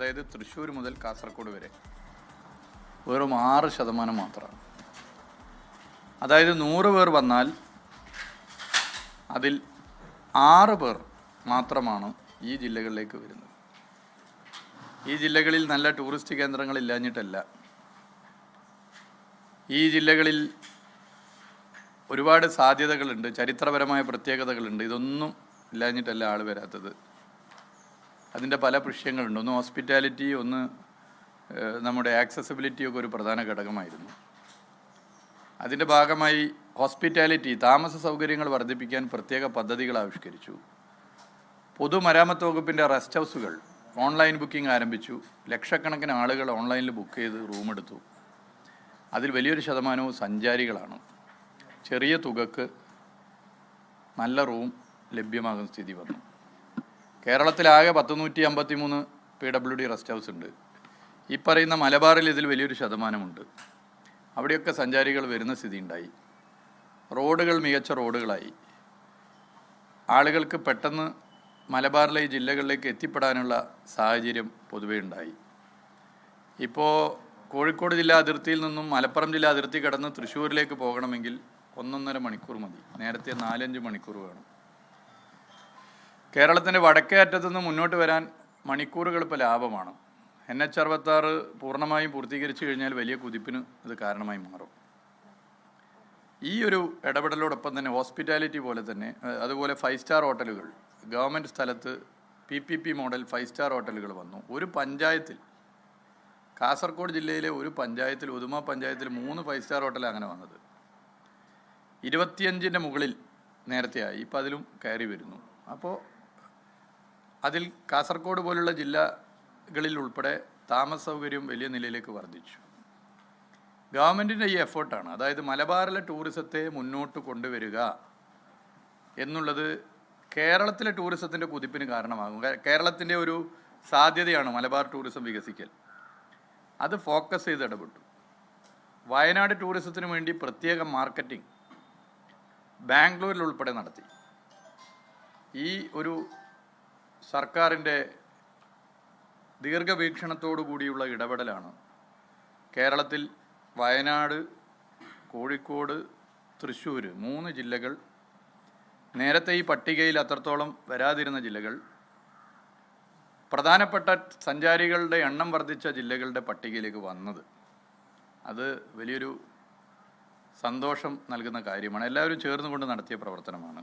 അതായത് തൃശ്ശൂർ മുതൽ കാസർഗോഡ് വരെ. വെറും ആറ് ശതമാനം മാത്രമാണ് അതായത് നൂറ് പേർ വന്നാൽ അതിൽ ആറ് പേർ മാത്രമാണ് ഈ ജില്ലകളിലേക്ക് വരുന്നത്. ഈ ജില്ലകളിൽ നല്ല ടൂറിസ്റ്റ് കേന്ദ്രങ്ങൾ ഇല്ലാഞ്ഞിട്ടല്ല. ഈ ജില്ലകളിൽ ഒരുപാട് സാധ്യതകളുണ്ട് ചരിത്രപരമായ പ്രത്യേകതകളുണ്ട്. ഇതൊന്നും ഇല്ലാഞ്ഞിട്ടല്ല ആൾ വരാത്തത്. അതിന്റെ പല വിഷയങ്ങളുണ്ട്. ഒന്ന് ഹോസ്പിറ്റാലിറ്റി ഒന്ന് നമ്മുടെ ആക്സസിബിലിറ്റി ഒക്കെ ഒരു പ്രധാന ഘടകമായിരുന്നു. അതിന്റെ ഭാഗമായി ഹോസ്പിറ്റാലിറ്റി താമസ സൗകര്യങ്ങൾ വർദ്ധിപ്പിക്കാൻ പ്രത്യേക പദ്ധതികൾ ആവിഷ്കരിച്ചു. പൊതുമരാമത്ത് വകുപ്പിന്റെ റെസ്റ്റ് ഹൗസുകൾ ഓൺലൈൻ ബുക്കിംഗ് ആരംഭിച്ചു. ലക്ഷക്കണക്കിന് ആളുകൾ ഓൺലൈനിൽ ബുക്ക് ചെയ്ത് റൂം എടുത്തു. അതിൽ വലിയൊരു ശതമാനവും സഞ്ചാരികളാണ്. ചെറിയ തുകക്ക് നല്ല റൂം ലഭ്യമാകുന്ന സ്ഥിതി വന്നു. കേരളത്തിലാകെ പത്ത് നൂറ്റി അമ്പത്തി മൂന്ന് P W D rest house ഉണ്ട്. ഈ പറയുന്ന മലബാറിൽ ഇതിൽ വലിയൊരു ശതമാനമുണ്ട്. അവിടെയൊക്കെ സഞ്ചാരികൾ വരുന്ന സ്ഥിതി ഉണ്ടായി റോഡുകൾ മികച്ച റോഡുകളായി. ആളുകൾക്ക് പെട്ടെന്ന് മലബാറിലെ ജില്ലകളിലേക്ക് എത്തിപ്പെടാനുള്ള സാഹചര്യം പൊതുവേ ഉണ്ടായി. ഇപ്പോൾ കോഴിക്കോട് ജില്ലാ അതിർത്തിയിൽ നിന്നും മലപ്പുറം ജില്ലാ അതിർത്തി കടന്ന് തൃശ്ശൂരിലേക്ക് പോകണമെങ്കിൽ ഒന്നൊന്നര മണിക്കൂർ മതി. നേരത്തെ നാലഞ്ച് മണിക്കൂർ വേണം. കേരളത്തിന്റെ വടക്കേ അറ്റത്തു നിന്ന് മുന്നോട്ട് വരാൻ മണിക്കൂറുകൾ ഇപ്പോൾ ലാഭമാണ്. എൻ എച്ച് അറുപത്താറ് പൂർണമായും പൂർത്തീകരിച്ചു കഴിഞ്ഞാൽ വലിയ കുതിപ്പിന് ഇത് കാരണമായി മാറും. ഈ ഒരു ഇടപെടലോടൊപ്പം തന്നെ ഹോസ്പിറ്റാലിറ്റി പോലെ തന്നെ അതുപോലെ ഫൈവ് സ്റ്റാർ ഹോട്ടലുകൾ ഗവൺമെന്റ് സ്ഥലത്ത് P P P model five star ഹോട്ടലുകൾ വന്നു. ഒരു പഞ്ചായത്തിൽ കാസർഗോഡ് ജില്ലയിലെ ഒരു പഞ്ചായത്തിൽ ഉദുമ പഞ്ചായത്തിൽ മൂന്ന് ഫൈവ് സ്റ്റാർ ഹോട്ടൽ അങ്ങനെ വന്നത്. ഇരുപത്തിയഞ്ചിന്റെ മുകളിൽ നേരത്തെയായി ഇപ്പം അതിലും കയറി വരുന്നു. അപ്പോൾ അതിൽ കാസർഗോഡ് പോലുള്ള ജില്ലകളിൽ ഉൾപ്പെടെ താമസ സൗകര്യം വലിയ നിലയിലേക്ക് വർദ്ധിച്ചു. ഗവൺമെന്റിന്റെ ഈ എഫേർട്ടാണ് അതായത് മലബാറിലെ ടൂറിസത്തെ മുന്നോട്ട് കൊണ്ടുവരിക എന്നുള്ളത് കേരളത്തിലെ ടൂറിസത്തിന്റെ കുതിപ്പിന് കാരണമാകും. കേരളത്തിന്റെ ഒരു സാധ്യതയാണ് മലബാർ ടൂറിസം വികസിക്കൽ. അത് ഫോക്കസ് ചെയ്ത് ഇടപെട്ടു. വയനാട് ടൂറിസത്തിന് വേണ്ടി പ്രത്യേക മാർക്കറ്റിംഗ് ബാംഗ്ലൂരിൽ ഉൾപ്പെടെ നടത്തി. ഈ ഒരു സർക്കാരിന്റെ ദീർഘവീക്ഷണത്തോടു കൂടിയുള്ള ഇടപെടലാണ്. കേരളത്തിൽ വയനാട് കോഴിക്കോട് തൃശ്ശൂർ മൂന്ന് ജില്ലകൾ നേരത്തെ ഈ പട്ടികയിൽ അത്രത്തോളം വരാതിരുന്ന ജില്ലകൾ പ്രധാനപ്പെട്ട സഞ്ചാരികളുടെ എണ്ണം വർദ്ധിച്ച ജില്ലകളുടെ പട്ടികയിലേക്ക് വന്നത്. അത് വലിയൊരു സന്തോഷം നൽകുന്ന കാര്യമാണ്. എല്ലാവരും ചേർന്നുകൊണ്ട് നടത്തിയ പ്രവർത്തനമാണ്.